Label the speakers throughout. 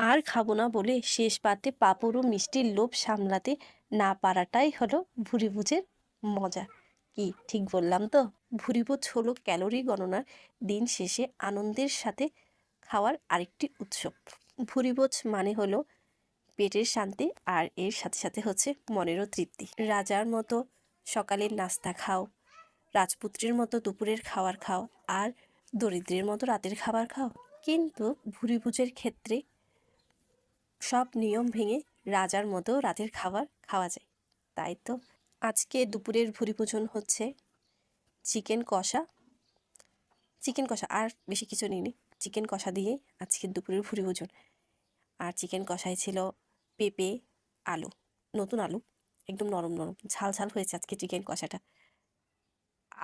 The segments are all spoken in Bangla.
Speaker 1: আর খাব না বলে শেষ পাতে পাঁপড় ও মিষ্টির লোভ সামলাতে না পারাটাই হলো ভুরিভোজের মজা। কি ঠিক বললাম তো? ভুরিভোজ হলো ক্যালোরি গণনার দিন শেষে আনন্দের সাথে খাওয়ার আরেকটি উৎসব। ভুরিভোজ মানে হলো পেটের শান্তি আর এর সাথে সাথে হচ্ছে মনেরও তৃপ্তি। রাজার মতো সকালের নাস্তা খাও, রাজপুত্রের মতো দুপুরের খাবার খাও আর দরিদ্রের মতো রাতের খাবার খাও। কিন্তু ভুরিভোজের ক্ষেত্রে সব নিয়ম ভেঙে রাজার মতো রাতের খাবার খাওয়া যায়। তাই তো আজকে দুপুরের ভুরিভোজন হচ্ছে চিকেন কষা। চিকেন কষা, আর বেশি কিছু নিইনি। চিকেন কষা দিয়ে আজকে দুপুরের ভুরিভোজন। আর চিকেন কষায় ছিল পেঁপে, আলু, নতুন আলু, একদম নরম নরম, ঝাল ঝাল হয়েছে আজকে চিকেন কষাটা।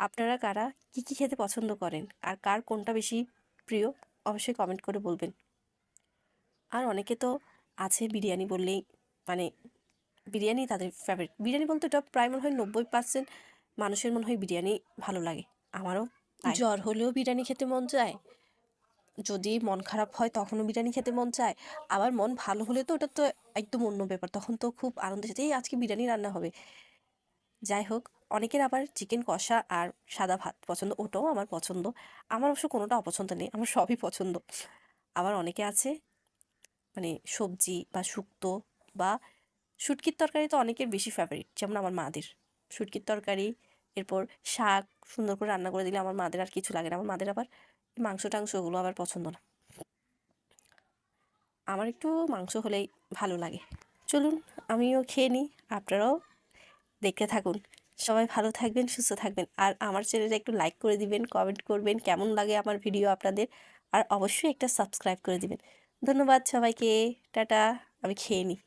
Speaker 1: আপনারা কারা, কী কী খেতে পছন্দ করেন, আর কার কোনটা বেশি প্রিয়, অবশ্যই কমেন্ট করে বলবেন। আর অনেকে তো আছে বিরিয়ানি বললেই মানে বিরিয়ানি তাদের ফেভারিট বিরিয়ানি বলতে এটা প্রায় মনে হয় নব্বই পার্সেন্ট মানুষের মনে হয় বিরিয়ানি ভালো লাগে। আমারও জ্বর হলেও বিরিয়ানি খেতে মন চায়। যদি মন খারাপ হয় তখনও বিরিয়ানি খেতে মন চায়। আবার মন ভালো হলে তো ওটা তো একদম অন্য ব্যাপার। তখন তো খুব আনন্দের সাথে এই আজকে বিরিয়ানি রান্না হবে। যাই হোক, অনেকের আবার চিকেন কষা আর সাদা ভাত পছন্দ। ওটাও আমার পছন্দ। আমার অবশ্য কোনোটা অপছন্দ নেই, আমার সবই পছন্দ। আবার অনেকে আছে মানে সবজি বা শুক্তো বা শুটকির তরকারি তো অনেকের বেশি ফেভারিট যেমন আমার মাদের। শুটকির তরকারি, এরপর শাক সুন্দর করে রান্না করে দিলে আমার মাদের আর কিছু লাগে না। আমার মাদের আবার মাংস টাংস ওগুলো আবার পছন্দ না। আমার একটু মাংস হলেই ভালো লাগে। চলুন, আমিও খেয়ে নিই, আপনারাও দেখতে থাকুন। সবাই ভালো থাকবেন, সুস্থ থাকবেন। আর আমার চ্যানেলে একটু লাইক করে দিবেন কমেন্ট করবেন, কেমন লাগে আমার ভিডিও আপনাদের? আর অবশ্যই একটা সাবস্ক্রাইব করে দিবেন। ধন্যবাদ সবাইকে টাটা আমি খেয়ে নিই